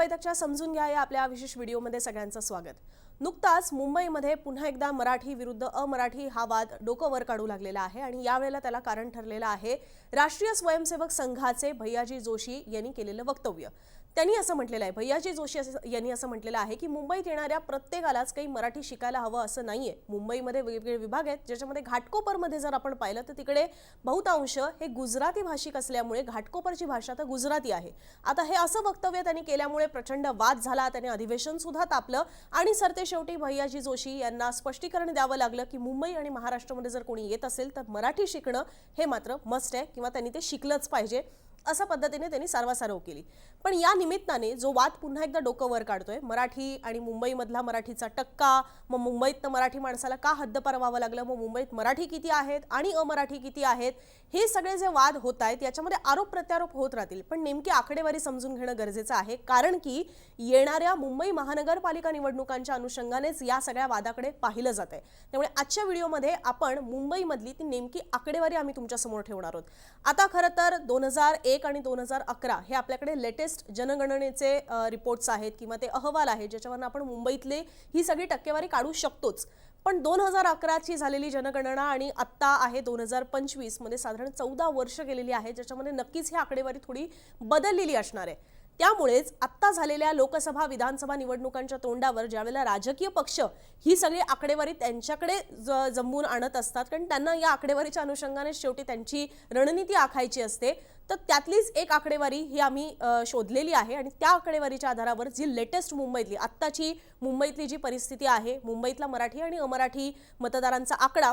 मुंबई समजून घ्या या आपल्या विशेष व्हिडिओमध्ये सगळ्यांचं स्वागत. नुकताच मुंबईमध्ये पुन्हा एकदा मराठी विरुद्ध अमराठी हा वाद डोकं वर काढू लागलेला आहे आणि यावेळेला त्याला कारण ठरलेलं आहे राष्ट्रीय स्वयंसेवक संघाचे भैयाजी जोशी यांनी केलेलं वक्तव्य. त्यांनी असं म्हटलेलं आहे. भैयाजी जोशी यांनी असं म्हटलेलं आहे की मुंबईत येणाऱ्या प्रत्येकालाच काही मराठी शिकायला हवं असं नाहीये. मुंबईमध्ये वेगवेगळे विभाग आहेत ज्याच्यामध्ये घाटकोपरमध्ये जर आपण पाहिलं तर तिकडे बहुतांश हे गुजराती भाषिक असल्यामुळे घाटकोपरची भाषा तर गुजराती आहे. आता हे असं वक्तव्य त्यांनी केल्यामुळे प्रचंड वाद झाला त्याने अधिवेशन सुद्धा तापलं आणि सरते शेवटी भैयाजी जोशी यांना स्पष्टीकरण द्यावं लागलं की मुंबई आणि महाराष्ट्रामध्ये जर कोणी येत असेल तर मराठी शिकणं हे मात्र मस्ट आहे किंवा त्यांनी ते शिकलंच पाहिजे. अशा पद्धतीने त्यांनी सारवासारव केली. पण या निमित्ताने जो वाद पुन्हा एकदा डोकं वर काढतोय मराठी आणि मुंबईमधला मराठीचा टक्का मग मुंबईत मराठी माणसाला का हद्दपार व्हावं लागलं मग मुंबईत मराठी किती आहेत आणि अमराठी किती आहेत हे सगळे जे वाद होत आहेत याच्यामध्ये आरोप प्रत्यारोप होत राहतील. पण नेमकी आकडेवारी समजून घेणं गरजेचं आहे कारण की येणाऱ्या मुंबई महानगरपालिका निवडणुकांच्या अनुषंगानेच या सगळ्या वादाकडे पाहिलं जात आहे त्यामुळे आजच्या व्हिडिओमध्ये आपण मुंबईमधली ती नेमकी आकडेवारी आम्ही तुमच्यासमोर ठेवणार आहोत. आता खरं तर दोन हजार एक आणि दोन हजार अकरा हे आपल्याकडे लेटेस्ट जनगणनेचे रिपोर्ट्स आहेत किंवा ते अहवाल आहेत ज्याच्यावरनं आपण मुंबईतले ही सगळी टक्केवारी काढू शकतोच. पण दोन हजार अकराची झालेली जनगणना आणि आत्ता आहे दोन हजार पंचवीसमध्ये साधारण चौदा वर्ष गेलेली आहे ज्याच्यामध्ये नक्कीच ही आकडेवारी थोडी बदललेली असणार आहे. त्यामुळेच आत्ता झालेल्या लोकसभा विधानसभा निवडणुकांच्या तोंडावर ज्यावेळेला राजकीय पक्ष ही सगळी आकडेवारी त्यांच्याकडे ज जमवून आणत असतात कारण त्यांना या आकडेवारीच्या अनुषंगाने शेवटी त्यांची रणनीती आखायची असते तर त्यातलीच एक आकडेवारी ही आम्ही शोधलेली आहे आणि त्या आकडेवारीच्या आधारावर जी लेटेस्ट मुंबईतली आत्ताची मुंबईतली जी परिस्थिती आहे मुंबईतला मराठी आणि अमराठी मतदारांचा आकडा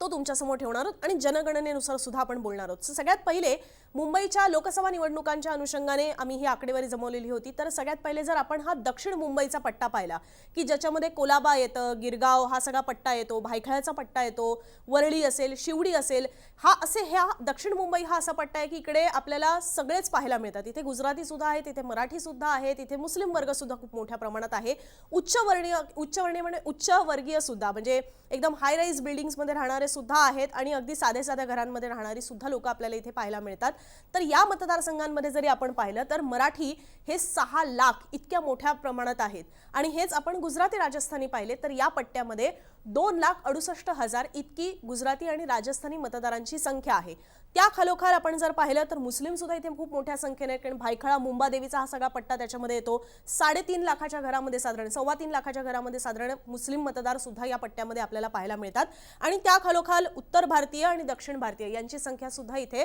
तो तुमच्यासमोर ठेवणार आहोत आणि जनगणनेनुसार सुद्धा आपण बोलणार आहोत. सगळ्यात पहिले मुंबईच्या लोकसभा निवडणुकांच्या अनुषंगाने आम्ही ही आकडेवारी जमवलेली होती. तर सगळ्यात पहिले जर आपण हा दक्षिण मुंबईचा पट्टा पाहिला की ज्याच्यामध्ये कोलाबा येतं गिरगाव हा सगळा पट्टा येतो भायखळ्याचा पट्टा येतो वरळी असेल शिवडी असेल हा असे ह्या दक्षिण मुंबई हा असा पट्टा आहे की इकडे आपल्याला सगळेच पाहायला मिळतात. इथे गुजराती सुद्धा आहे तिथे मराठी सुद्धा आहे तिथे मुस्लिम वर्ग सुद्धा खूप मोठ्या प्रमाणात आहे. उच्चवर्णीय उच्चवर्णीय म्हणजे उच्चवर्गीय सुद्धा म्हणजे एकदम हाय राईज बिल्डिंग्समध्ये राहणारे सुद्धा आहेत आणि अगदी साध्या साध्या घरांमध्ये राहणारी सुद्धा लोक आपल्याला इथे पाहायला मिळतात. तर या मतदारसंघांमध्ये जरी आपण पाहिलं तर मराठी हे सहा लाख इतक्या मोठ्या प्रमाणात आहेत. आणि हेच आपण गुजराती राजस्थानी पाहिले तर या पट्ट्यामध्ये दोन लाख अडुसष्ट हजार इतकी गुजराती आणि राजस्थानी मतदारांची संख्या आहे. त्या खालोखाल आपण जर पाहिलं तर मुस्लिम सुद्धा इथे खूप मोठ्या संख्येने आहेत. कारण भायखळा मुंबादेवीचा हा सगळा पट्टा त्याच्यामध्ये येतो. साडेतीन लाखाच्या घरामध्ये साधारण सव्वा तीन लाखाच्या घरामध्ये साधारण मुस्लिम मतदार सुद्धा या पट्ट्यामध्ये आपल्याला पाहायला मिळतात. आणि त्या खालो खालोखाल उत्तर भारतीय आणि दक्षिण भारतीय यांची संख्या सुद्धा इथे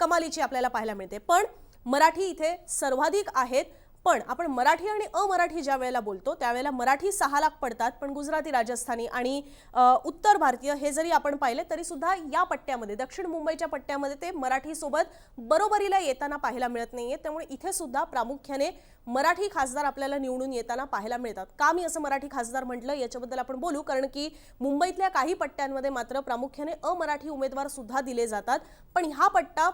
कमालीची आपल्याला पाहायला मिळते. पण मराठी इथे सर्वाधिक आहेत. पण आपण मराठी आणि अमराठी ज्या वेळेला बोलतो त्यावेळेला मराठी सहा लाख पडतात पण गुजराती राजस्थानी आणि उत्तर भारतीय हे जरी आपण पाहिले तरी सुद्धा या पट्ट्यामध्ये दक्षिण मुंबईच्या पट्ट्यामध्ये ते मराठीसोबत बरोबरीला येताना पाहायला मिळत नाहीये. त्यामुळे इथे सुद्धा प्रामुख्याने मराठी खासदार आपल्याला निवडून येताना पाहायला मिळतात. का मी असं मराठी खासदार म्हटलं याच्याबद्दल आपण बोलू कारण की मुंबईतल्या काही पट्ट्यांमध्ये मात्र प्रामुख्याने अमराठी उमेदवार सुद्धा दिले जातात. पण हा पट्टा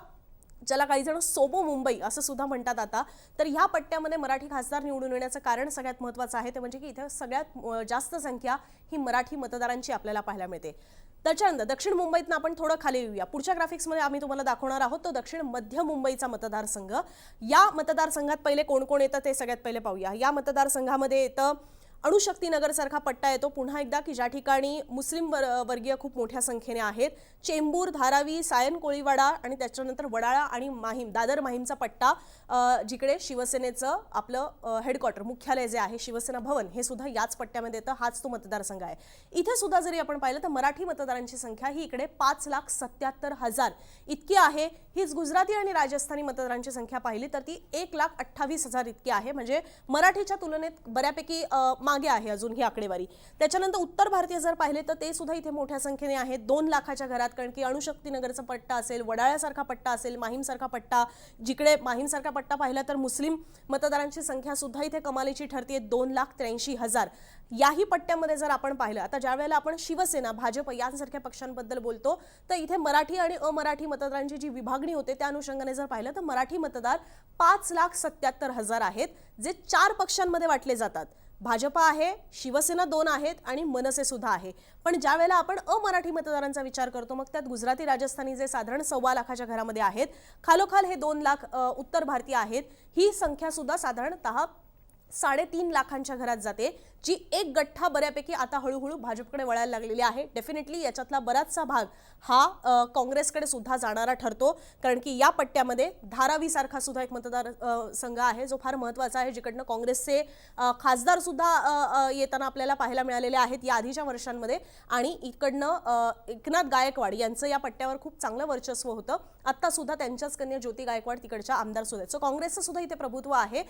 ज्याला काही जण सोबो मुंबई असं सुद्धा म्हणतात आता तर ह्या पट्ट्यामध्ये मराठी खासदार निवडून येण्याचं कारण सगळ्यात महत्त्वाचं आहे ते म्हणजे की इथे सगळ्यात जास्त संख्या ही मराठी मतदारांची आपल्याला पाहायला मिळते. त्याच्यानंतर दक्षिण मुंबईतनं आपण थोडं खाली येऊया. पुढच्या ग्राफिक्समध्ये आम्ही तुम्हाला दाखवणार आहोत तो दक्षिण मध्य मुंबईचा मतदारसंघ. या मतदारसंघात पहिले कोण कोण येतं ते सगळ्यात पहिले पाहूया. या मतदारसंघामध्ये येतं अणुशक्तीनगरसारखा पट्टा येतो. पुन्हा एकदा की ज्या ठिकाणी मुस्लिम वर वर्गीय खूप मोठ्या संख्येने आहेत. चेंबूर धारावी सायन कोळीवाडा आणि त्याच्यानंतर वडाळा आणि माहीम दादर माहीमचा पट्टा जिकडे शिवसेनेचं आपलं हेडक्वार्टर मुख्यालय जे आहे शिवसेना भवन हे सुद्धा याच पट्ट्यामध्ये येतं. हाच तो मतदारसंघ आहे. इथे सुद्धा जरी आपण पाहिलं तर मराठी मतदारांची संख्या ही इकडे पाच लाख सत्याहत्तर हजार इतकी आहे. हीच गुजराती आणि राजस्थानी मतदारांची संख्या पाहिली तर ती एक लाख अठ्ठावीस हजार इतकी आहे. म्हणजे मराठीच्या तुलनेत बऱ्यापैकी मा मागे आहे अजून ही आकडेवारी. त्याच्यानंतर उत्तर भारतीय जर पाहिले तर ते सुद्धा इथे मोठ्या संख्येने आहेत. दोन लाखाच्या घरात कारण की अणुशक्तीनगरचा पट्टा असेल वडाळ्यासारखा पट्टा असेल माहीमसारखा पट्टा जिकडे माहीमसारखा पट्टा पाहिला तर मुस्लिम मतदारांची संख्या सुद्धा इथे कमालीची ठरते दोन लाख त्र्याऐंशी हजार. याही पट्ट्यामध्ये जर आपण पाहिलं आता ज्या वेळेला आपण शिवसेना भाजप यांसारख्या पक्षांबद्दल बोलतो तर इथे मराठी आणि अमराठी मतदारांची जी विभागणी होते त्या अनुषंगाने जर पाहिलं तर मराठी मतदार पाच लाख सत्याहत्तर हजार आहेत जे चार पक्षांमध्ये वाटले जातात. भाजपा आहे शिवसेना दोन आहेत आणि मनसे सुद्धा आहे. पण ज्या वेळेला आपण अमराठी मतदारांचा विचार करतो मग त्यात गुजराती राजस्थानी जे साधारण सव्वा लाखाच्या घरामध्ये आहेत खालोखाल हे दोन लाख उत्तर भारतीय आहेत ही संख्या सुद्धा साधारणतः साडेतीन लाखांच्या घरात जाते. जी एक गठ्ठा बऱ्यापैकी आता हळूहळू भाजपकडे वळायला लागलेली आहे. डेफिनेटली याच्यातला बराचसा भाग हा काँग्रेसकडे सुद्धा जाणारा ठरतो. कारण की या पट्ट्यामध्ये धारावीसारखा सुद्धा एक मतदार संघ आहे जो फार महत्त्वाचा आहे. जिकडनं काँग्रेसचे खासदार सुद्धा येताना आपल्याला पाहायला मिळालेले आहेत या आधीच्या वर्षांमध्ये. आणि इकडनं एकनाथ गायकवाड यांचं या पट्ट्यावर खूप चांगलं वर्चस्व होतं. आत्ता सुद्धा त्यांच्याच कन्या ज्योती गायकवाड तिकडच्या आमदार सुद्धा आहेत. सो काँग्रेसचं सुद्धा इथे प्रभुत्व आहे.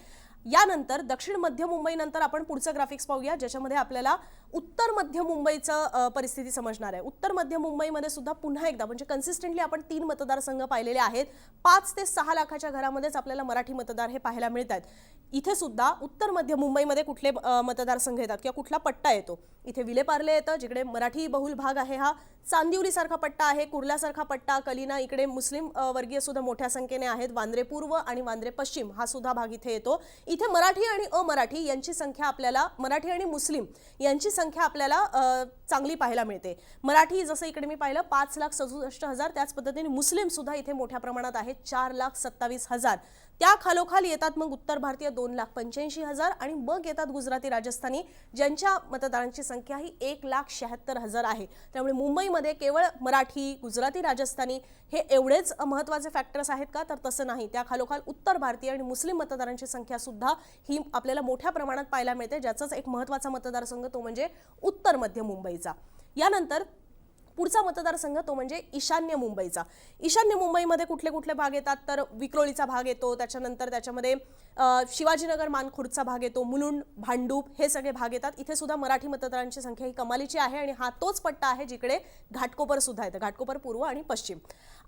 यानंतर दक्षिण मध्य मुंबईनंतर आपण पुढचं ग्राफिक्स पाहूया. ज्याच्यामध्ये आपल्याला उत्तर मध्य मुंबईचं परिस्थिती समजणार आहे. उत्तर मध्य मुंबईमध्ये सुद्धा पुन्हा एकदा म्हणजे कन्सिस्टंटली आपण तीन मतदारसंघ पाहिलेले आहेत. पाच ते सहा लाखाच्या घरामध्येच आपल्याला मराठी मतदार हे पाहायला मिळतात इथे सुद्धा उत्तर मध्य मुंबईमध्ये कुठले मतदारसंघ येतात किंवा कुठला पट्टा येतो? इथे विलेपार्ले येतं जिकडे मराठी बहुल भाग आहे हा. चांदिवलीसारखा पट्टा आहे कुर्ल्यासारखा पट्टा कलिना इकडे मुस्लिम वर्गीय सुद्धा मोठ्या संख्येने आहेत. वांद्रे पूर्व आणि वांद्रे पश्चिम हा सुद्धा भाग इथे येतो. इथे मराठी आणि अमराठी यांची संख्या आपल्याला मराठी आणि मुस्लिम यांची संख्या आपल्याला चांगली पाहायला मिळते. मराठी जसं इकडे मी पाहिलं पाच लाख सदुसष्ट हजार त्याच पद्धतीने मुस्लिम सुद्धा इथे मोठ्या प्रमाणात आहेत. चार लाख सत्तावीस हजार. त्या खालोखाल येतात मग उत्तर भारतीय दोन लाख पंच्याऐंशी हजार आणि मग येतात गुजराती राजस्थानी ज्यांच्या मतदारांची संख्या ही एक लाख शहात्तर हजार आहे. त्यामुळे मुंबईमध्ये केवळ मराठी गुजराती राजस्थानी हे एवढेच महत्त्वाचे फॅक्टर्स आहेत का? तर तसं नाही. त्या खालोखाल उत्तर भारतीय आणि मुस्लिम मतदारांची संख्या सुद्धा ही आपल्याला मोठ्या प्रमाणात पाहायला मिळते ज्याचाच एक महत्त्वाचा मतदारसंघ तो म्हणजे उत्तर मध्य मुंबईचा. यानंतर पुढचा मतदारसंघ तो म्हणजे ईशान्य मुंबईचा. ईशान्य मुंबईमध्ये कुठले कुठले भाग येतात? तर विक्रोळीचा भाग येतो त्याच्यानंतर त्याच्यामध्ये शिवाजीनगर मानखुर्दचा भाग येतो मुलुंड भांडूप हे सगळे भाग येतात. इथे सुद्धा मराठी मतदारांची संख्या ही कमालीची आहे आणि हा तोच पट्टा आहे जिकडे घाटकोपर सुद्धा येतं घाटकोपर पूर्व आणि पश्चिम.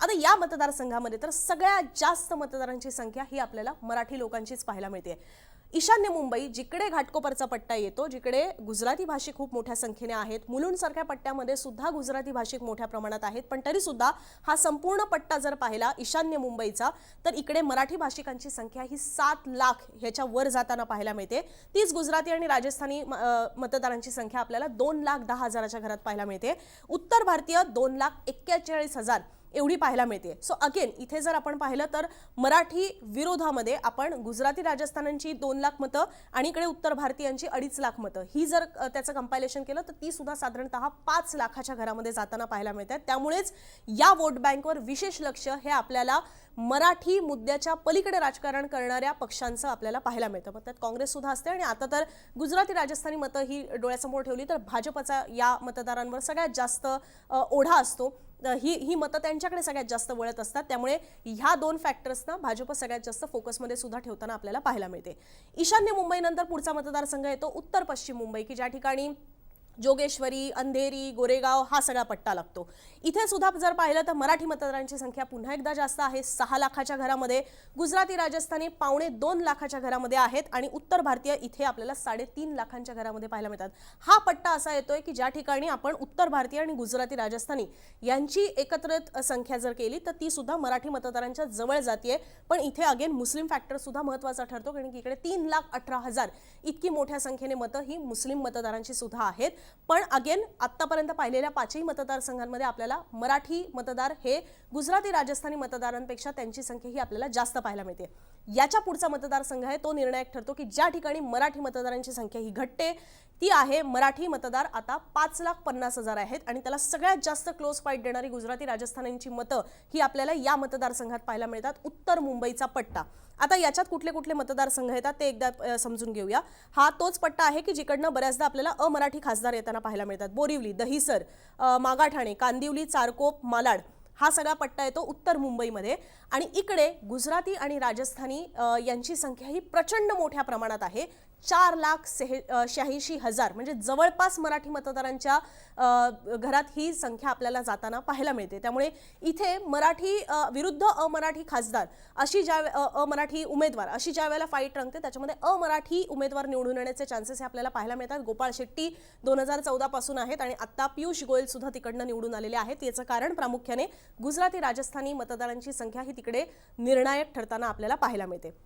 आता या मतदारसंघामध्ये तर सगळ्यात जास्त मतदारांची संख्या ही आपल्याला मराठी लोकांचीच पाहायला मिळते. ईशान्य मुंबई जिकडे घाटकोपरचा पट्टा येतो जिकडे गुजराती भाषिक खूप मोठ्या संख्येने आहेत. मुलुंडसारख्या पट्ट्यामध्ये सुद्धा गुजराती भाषिक मोठ्या प्रमाणात आहेत पण तरी सुद्धा हा संपूर्ण पट्टा जर पाहिला ईशान्य मुंबईचा तर इकडे मराठी भाषिकांची संख्या ही सात लाख ह्याच्या वर जाताना पाहायला मिळते. तीच गुजराती आणि राजस्थानी म- मतदारांची संख्या आपल्याला दोन लाख दहा हजाराच्या घरात पाहायला मिळते. उत्तर भारतीय दोन लाख एक्केचाळीस हजार एवढी पाहायला मिळते. सो अगेन इथे जर आपण पाहिलं तर मराठी विरोधामध्ये आपण गुजराती राजस्थानांची दोन लाख मतं आणि इकडे उत्तर भारतीयांची अडीच लाख मतं. ही जर त्याचं कंपायलेशन केलं तर ती सुद्धा साधारणतः पाच लाखाच्या घरामध्ये जाताना पाहायला मिळतात. त्यामुळेच या वोट बँकवर विशेष लक्ष हे आपल्याला मराठी मुद्द्याच्या पलीकडे राजकारण करणाऱ्या पक्षांचं आपल्याला पाहायला मिळतं. मग त्यात काँग्रेस सुद्धा असते आणि आता तर गुजराती राजस्थानी मतं ही डोळ्यासमोर ठेवली तर भाजपचा या मतदारांवर सगळ्यात जास्त ओढा असतो. ही ही मतं त्यांच्याकडे सगळ्यात जास्त वळत असतात. त्यामुळे ह्या दोन फॅक्टर्सना भाजप सगळ्यात जास्त फोकसमध्ये सुद्धा ठेवताना आपल्याला पाहायला मिळते. ईशान्य मुंबईनंतर पुढचा मतदारसंघ येतो. उत्तर पश्चिम मुंबई की ज्या ठिकाणी जोगेश्वरी अंधेरी गोरेगाव हा सगळा पट्टा लागतो. इथे सुद्धा जर पाहिलं तर मराठी मतदारांची संख्या पुन्हा एकदा जास्त आहे. सहा लाखाच्या घरामध्ये गुजराती राजस्थानी पावणे दोन लाखाच्या घरामध्ये आहेत आणि उत्तर भारतीय इथे आपल्याला साडेतीन लाखांच्या घरामध्ये पाहायला मिळतात. हा पट्टा असा येतोय की ज्या ठिकाणी आपण उत्तर भारतीय आणि गुजराती राजस्थानी यांची एकत्रित संख्या जर केली तर ती सुद्धा मराठी मतदारांच्या जवळ जाते पण इथे अगेन मुस्लिम फॅक्टर सुद्धा महत्त्वाचा ठरतो कारण की इकडे तीन लाख अठरा हजार इतकी मोठ्या संख्येने मतं ही मुस्लिम मतदारांची सुद्धा आहेत. पण अगेन आत्तापर्यंत पाहिलेल्या पाचही मतदारसंघांमध्ये आपल्याला मराठी मतदार हे गुजराती राजस्थानी मतदारांपेक्षा त्यांची संख्या ही आपल्याला जास्त पाहायला मिळते. याच्या पुढचा मतदारसंघ आहे तो निर्णायक ठरतो की ज्या ठिकाणी मराठी मतदारांची संख्या ही घटते ती आहे मराठी मतदार आता पाच लाख पन्नास हजार आहेत आणि त्याला सगळ्यात जास्त क्लोज फाईट देणारी गुजराती राजस्थानांची मतं ही आपल्याला या मतदारसंघात पाहायला मिळतात उत्तर मुंबईचा पट्टा. आता याच्यात कुठले कुठले मतदारसंघ येतात ते एकदा समजून घेऊया. हा तोच पट्टा आहे की जिकडनं बऱ्याचदा आपल्याला अमराठी खासदार येताना पाहायला मिळतात. बोरिवली दहिसर मागाठाणे कांदिवली चारकोप मालाड. हा सगळा पट्टा येतो उत्तर मुंबईमध्ये. आणि इकडे गुजराती आणि राजस्थानी यांची संख्या ही प्रचंड मोठ्या प्रमाणात आहे. चार लाख सेहे शहाऐंशी हजार म्हणजे जवळपास मराठी मतदारांच्या घरात ही संख्या आपल्याला जाताना पाहायला मिळते. त्यामुळे इथे मराठी विरुद्ध अमराठी खासदार अशी ज्या अ, अमराठी उमेदवार अशी ज्या वेळेला फाईट रंगते त्याच्यामध्ये अमराठी उमेदवार निवडून येण्याचे चान्सेस हे आपल्याला पाहायला मिळतात. गोपाळ शेट्टी दोन हजार चौदापासून आहेत आणि आत्ता पियुष गोयल सुद्धा तिकडनं निवडून आलेले आहेत. याचं कारण प्रामुख्याने गुजराती राजस्थानी मतदारांची संख्या ही तिकडे निर्णायक ठरताना आपल्याला पाहायला मिळते.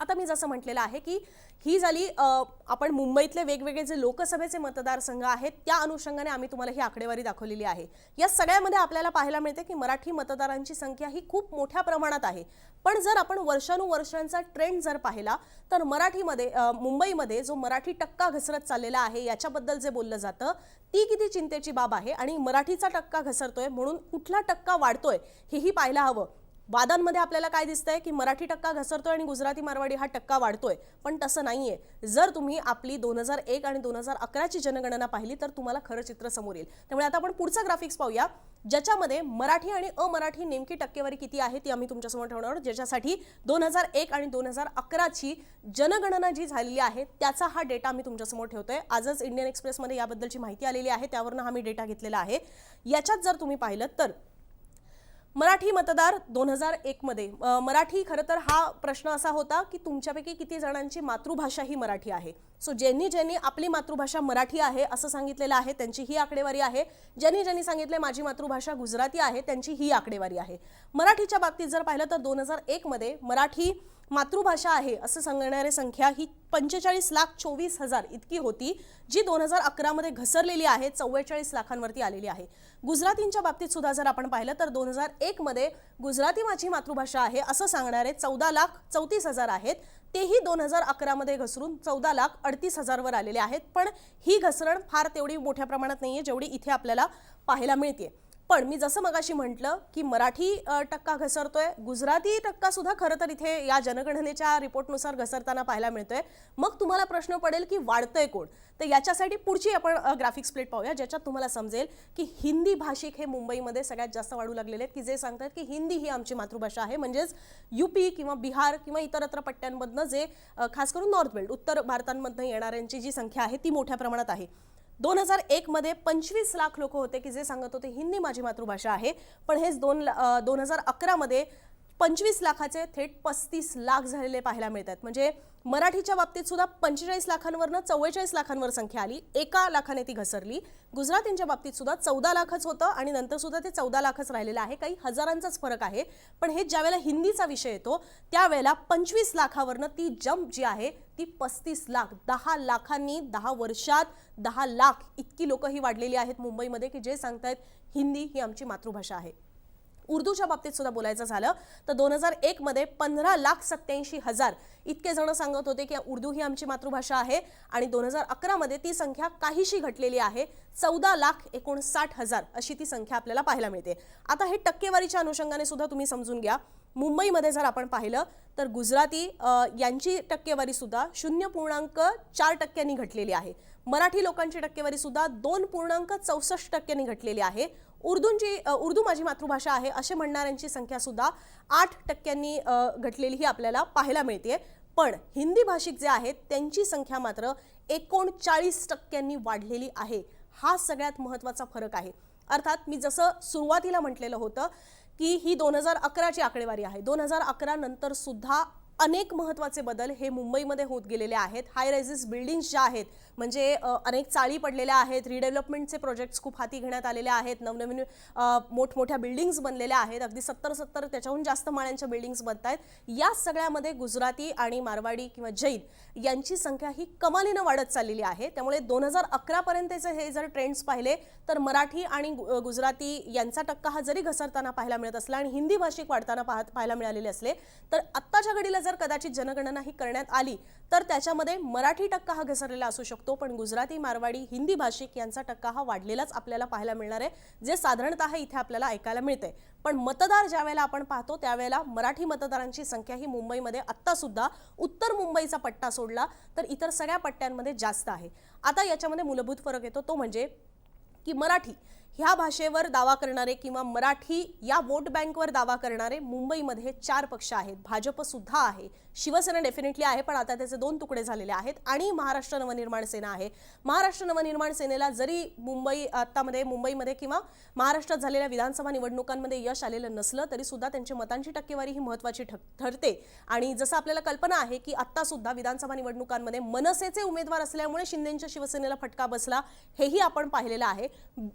आता मी जसं म्हटलेलं आहे की ही झाली आपण मुंबईतले वेगवेगळे जे लोकसभेचे मतदारसंघ आहेत त्या अनुषंगाने आम्ही तुम्हाला ही आकडेवारी दाखवलेली आहे. या सगळ्यामध्ये आपल्याला पाहायला मिळते की मराठी मतदारांची संख्या ही खूप मोठ्या प्रमाणात आहे. पण जर आपण वर्षानुवर्षांचा ट्रेंड जर पाहिला तर मराठीमध्ये मुंबईमध्ये जो मराठी टक्का घसरत चाललेला आहे याच्याबद्दल जे बोललं जातं ती किती चिंतेची बाब आहे आणि मराठीचा टक्का घसरतोय म्हणून कुठला टक्का वाढतोय हेही पाहायला हवं. वादांमध्ये आपल्याला काय दिसतंय की मराठी टक्का घसरतोय आणि गुजराती मारवाडी हा टक्का वाढतोय पण तसं नाहीये. जर तुम्ही आपली दोन हजार एक आणि दोन हजार अकराची जनगणना पाहिली तर तुम्हाला खरं चित्र समोर येईल. त्यामुळे आता आपण पुढचा ग्राफिक्स पाहूया ज्याच्यामध्ये मराठी आणि अमराठी नेमकी टक्केवारी किती आहे ती आम्ही तुमच्यासमोर ठेवणार आहोत ज्याच्यासाठी दोन हजार एक आणि दोन हजार अकराची जनगणना जी झालेली आहे त्याचा हा डेटा आम्ही तुमच्यासमोर ठेवतोय. आजच इंडियन एक्सप्रेसमध्ये याबद्दलची माहिती आलेली आहे त्यावरनं हा मी डेटा घेतलेला आहे. याच्यात जर तुम्ही पाहिलं तर मराठी मतदार दोन हजार एकमध्ये मराठी खरं तर हा प्रश्न असा होता की तुमच्यापैकी किती जणांची मातृभाषा ही मराठी आहे? सो ज्यांनी ज्यांनी आपली मातृभाषा मराठी आहे असं सांगितलेलं आहे त्यांची ही आकडेवारी आहे. ज्यांनी ज्यांनी सांगितले माझी मातृभाषा गुजराती आहे त्यांची ही आकडेवारी आहे. मराठीच्या बाबतीत जर पाहिलं तर दोन हजार एकमध्ये मराठी मातृभाषा आहे असं सांगणारी संख्या ही पंचेचाळीस लाख चोवीस हजार इतकी होती जी दोन हजार अकरामध्ये घसरलेली आहे चव्वेचाळीस लाखांवरती आलेली आहे. गुजरातींच्या बाबतीत सुद्धा जर आपण पाहिलं तर दोन हजार एकमध्ये गुजराती माझी मातृभाषा आहे असं सांगणारे चौदा लाख चौतीस हजार आहेत. तेही दोन हजार अकरामध्ये घसरून चौदा लाख अडतीस हजारवर आलेले आहेत. पण ही घसरण फार तेवढी मोठ्या प्रमाणात नाही आहे जेवढी इथे आपल्याला पाहायला मिळते पण मी जसं मगाशी म्हटलं की मराठी टक्का घसरतोय. गुजराती टक्का सुद्धा खरं तर इथे या जनगणनेच्या रिपोर्टनुसार घसरताना पाहायला मिळतोय. मग तुम्हाला प्रश्न पडेल की वाढतंय कोण? तर याच्यासाठी पुढची आपण ग्राफिक्स प्लेट पाहूया ज्याच्यात तुम्हाला समजेल की हिंदी भाषिक हे मुंबईमध्ये सगळ्यात जास्त वाढू लागलेले आहेत. की जे सांगतात की हिंदी ही आमची मातृभाषा आहे. म्हणजेच युपी किंवा बिहार किंवा इतरत्र पट्ट्यांमधनं जे खास करून नॉर्थ बेल्ट उत्तर भारतांमधनं येणाऱ्यांची जी संख्या आहे ती मोठ्या प्रमाणात आहे. दोन हजार एकमध्ये पंचवीस लाख लोक होते की जे सांगत होते हिंदी माझी मातृभाषा आहे. पण हेच दोन ला- दोन हजार अकरामध्ये पंचवीस लाखाचे थेट पस्तीस लाख झालेले पाहायला मिळतात. म्हणजे मराठीच्या बाबतीत सुद्धा पंचेचाळीस लाखांवरनं चव्वेचाळीस लाखांवर संख्या आली. एका लाखाने ती घसरली. गुजरातींच्या बाबतीत सुद्धा चौदा लाखच होतं आणि नंतर सुद्धा ते चौदा लाखच राहिलेलं आहे. काही हजारांचाच फरक आहे. पण हे ज्यावेळेला हिंदीचा विषय येतो त्यावेळेला पंचवीस लाखावरनं ती जंप जी आहे ती पस्तीस लाख दहा लाखांनी दहा वर्षात दहा लाख इतकी लोक ही वाढलेली आहेत मुंबईमध्ये की जे सांगतायत हिंदी ही आमची मातृभाषा आहे. उर्दूच्या बाबतीत सुद्धा बोलायचं झालं तर दोन हजार एकमध्ये पंधरा लाख सत्याऐंशी हजार इतके जण सांगत होते की उर्दू ही आमची मातृभाषा आहे आणि दोन हजार अकरामध्ये ती संख्या काहीशी घटलेली आहे चौदा लाख एकोणसाठ हजार अशी ती संख्या आपल्याला पाहायला मिळते. आता हे टक्केवारीच्या अनुषंगाने सुद्धा तुम्ही समजून घ्या. मुंबईमध्ये जर आपण पाहिलं तर गुजराती यांची टक्केवारी सुद्धा शून्य पूर्णांक चार टक्क्यांनी घटलेली आहे. मराठी लोकांची टक्केवारी सुद्धा दोन पूर्णांक चौसष्ट टक्क्यांनी घटलेली आहे. उर्दूंची उर्दू माझी मातृभाषा आहे असे म्हणणाऱ्यांची संख्या सुद्धा आठ टक्क्यांनी घटलेली ही आपल्याला पाहायला मिळते पण हिंदी भाषिक जे आहेत त्यांची संख्या मात्र एकोणचाळीस टक्क्यांनी वाढलेली आहे. हा सगळ्यात महत्त्वाचा फरक आहे. अर्थात मी जसं सुरुवातीला म्हटलेलं होतं की ही दोन हजार अकराची आकडेवारी आहे. दोन हजार अकरा नंतर सुद्धा अनेक महत्त्वाचे बदल हे मुंबईमध्ये होत गेलेले आहेत. हाय रायझेस बिल्डिंग्स ज्या आहेत म्हणजे अनेक चाळी पडलेल्या आहेत. रिडेव्हलपमेंटचे प्रोजेक्ट्स खूप हाती घेण्यात आलेले आहेत. नवनवीन मोठमोठ्या बिल्डिंग्स बनलेल्या आहेत. अगदी सत्तर सत्तर त्याच्याहून जास्त माळ्यांच्या बिल्डिंग्स बनत आहेत या सगळ्यामध्ये गुजराती आणि मारवाडी किंवा जैन यांची संख्या ही कमालीनं वाढत चाललेली आहे. त्यामुळे दोन हजार अकरापर्यंतचे हे जर ट्रेंड्स पाहिले तर मराठी आणि गु- गुजराती यांचा टक्का हा जरी घसरताना पाहायला मिळत असला आणि हिंदी भाषिक वाढताना पाहत पाहायला मिळालेले असले तर आत्ताच्या घडीला जर कदाचित जनगणना ही करण्यात आली तर त्याच्यामध्ये मराठी टक्का हा घसरलेला असू शकतो. पण गुजराती मारवाडी हिंदी भाषिक यांचा टक्का हा वाढलेलाच आपल्याला पाहायला मिळणार आहे जे साधारणतः इथे आपल्याला ऐकायला मिळते पण मतदार ज्यावेळेला आपण पाहतो त्यावेळेला मराठी मतदारांची संख्या ही मुंबईमध्ये आत्तासुद्धा उत्तर मुंबईचा पट्टा सोडला तर इतर सगळ्या पट्ट्यांमध्ये जास्त आहे. आता याच्यामध्ये मूलभूत फरक येतो तो म्हणजे की मराठी ह्या भाषेवर दावा करणारे किंवा मराठी या वोट बँकवर दावा करणारे मुंबईमध्ये चार पक्ष आहेत. भाजप सुद्धा आहे. शिवसेना डेफिनेटली आहे पण आता त्याचे दोन तुकडे झालेले आहेत आणि महाराष्ट्र नवनिर्माण सेना आहे. महाराष्ट्र नवनिर्माण सेनेला जरी मुंबई आत्तामध्ये मुंबईमध्ये किंवा महाराष्ट्रात झालेल्या विधानसभा निवडणुकांमध्ये यश आलेलं नसलं तरी सुद्धा त्यांची मतांची टक्केवारी ही महत्वाची ठरते. आणि जसं आपल्याला कल्पना आहे की आत्तासुद्धा विधानसभा निवडणुकांमध्ये मनसेचे उमेदवार असल्यामुळे शिंदेंच्या शिवसेनेला फटका बसला हेही आपण पाहिलेलं आहे.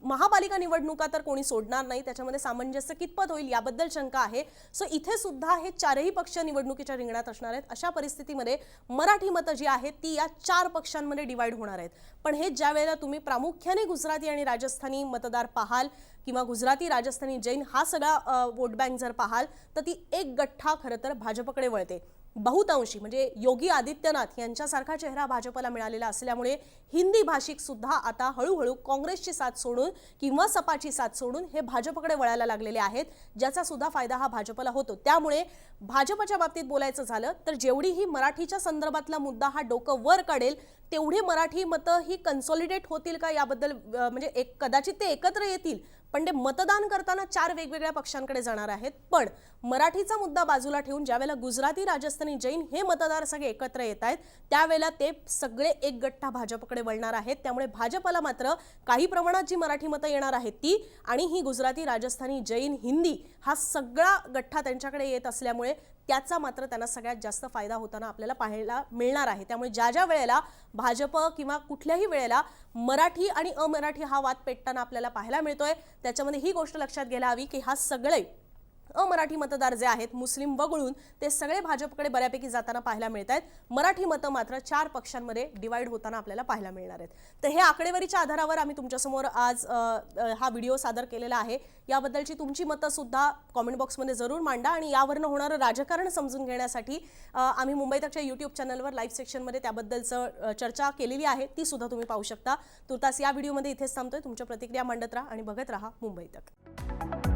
महापालिका महापालिका निवडणुका तर कोणी सोडणार नाही. त्याच्यामध्ये सामंजस्य कितपत होईल याबद्दल शंका आहे. सो इथे सुद्धा हे चारही पक्ष निवडणुकीच्या रिंगणात असणार आहेत. अशा परिस्थितीमध्ये मराठी मतं जी आहेत ती या चार पक्षांमध्ये डिवाइड होणार आहेत. पण हे ज्या वेळेला तुम्ही प्रामुख्याने गुजराती आणि राजस्थानी मतदार पाहाल किंवा गुजराती राजस्थानी जैन हा सगळा वोट बँक जर पाहाल तर ती एक गठ्ठा खरं तर भाजपकडे वळते. बहुतांशी म्हणजे योगी आदित्यनाथ यांच्यासारखा चेहरा भाजपला मिळालेला असल्यामुळे हिंदी भाषिक सुद्धा आता हळूहळू काँग्रेसची साथ सोडून किंवा सपाची साथ सोडून हे भाजपकडे वळायला लागलेले आहेत. ज्याचा सुद्धा फायदा हा भाजपला होतो. त्यामुळे भाजपच्या बाबतीत बोलायचं झालं तर जेवढी ही मराठीच्या संदर्भातला मुद्दा हा डोकं वर काढेल तेवढी मराठी मतं ही कन्सॉलिडेट होतील का याबद्दल म्हणजे एक कदाचित ते एकत्र येतील पण ते मतदान करताना चार वेगवेगळ्या पक्षांकडे जाणार आहेत. पण मराठीचा मुद्दा बाजूला ठेवून ज्यावेळेला गुजराती राजस्थानी जैन हे मतदार सगळे एकत्र येत आहेत त्यावेळेला ते सगळे एक गठ्ठा भाजपकडे वळणार आहेत. त्यामुळे भाजपला मात्र काही प्रमाणात जी मराठी मतं येणार आहेत ती आणि ही गुजराती राजस्थानी जैन हिंदी हा सगळा गठ्ठा त्यांच्याकडे येत असल्यामुळे त्याचा मात्र त्यांना सगळ्यात जास्त फायदा होताना आपल्याला पाहायला मिळणार आहे. त्यामुळे ज्या ज्या वेळेला भाजप किंवा कुठल्याही वेळेला मराठी आणि अमराठी हा वाद पेटताना आपल्याला पाहायला मिळतोय त्याच्यामध्ये ही गोष्ट लक्षात घ्यायला हवी की हा सगळे अमराठी मतदार जे आहेत मुस्लिम वगळून ते सगळे भाजपकडे बऱ्यापैकी जाताना पाहायला मिळत आहेत मराठी मतं मात्र चार पक्षांमध्ये डिवाइड होताना आपल्याला पाहायला मिळणार आहेत. तर हे आकडेवारीच्या आधारावर आम्ही तुमच्यासमोर आज हा व्हिडिओ सादर केलेला आहे. याबद्दलची तुमची मतं सुद्धा कॉमेंट बॉक्समध्ये जरूर मांडा आणि यावरनं होणारं राजकारण समजून घेण्यासाठी आम्ही मुंबई तकच्या यूट्यूब चॅनलवर लाईव्ह सेक्शनमध्ये त्याबद्दलचं चर्चा केलेली आहे. ती सुद्धा तुम्ही पाहू शकता. तुर्तास या व्हिडिओमध्ये इथेच थांबतोय. तुमच्या प्रतिक्रिया मांडत राहा आणि बघत राहा मुंबई तक.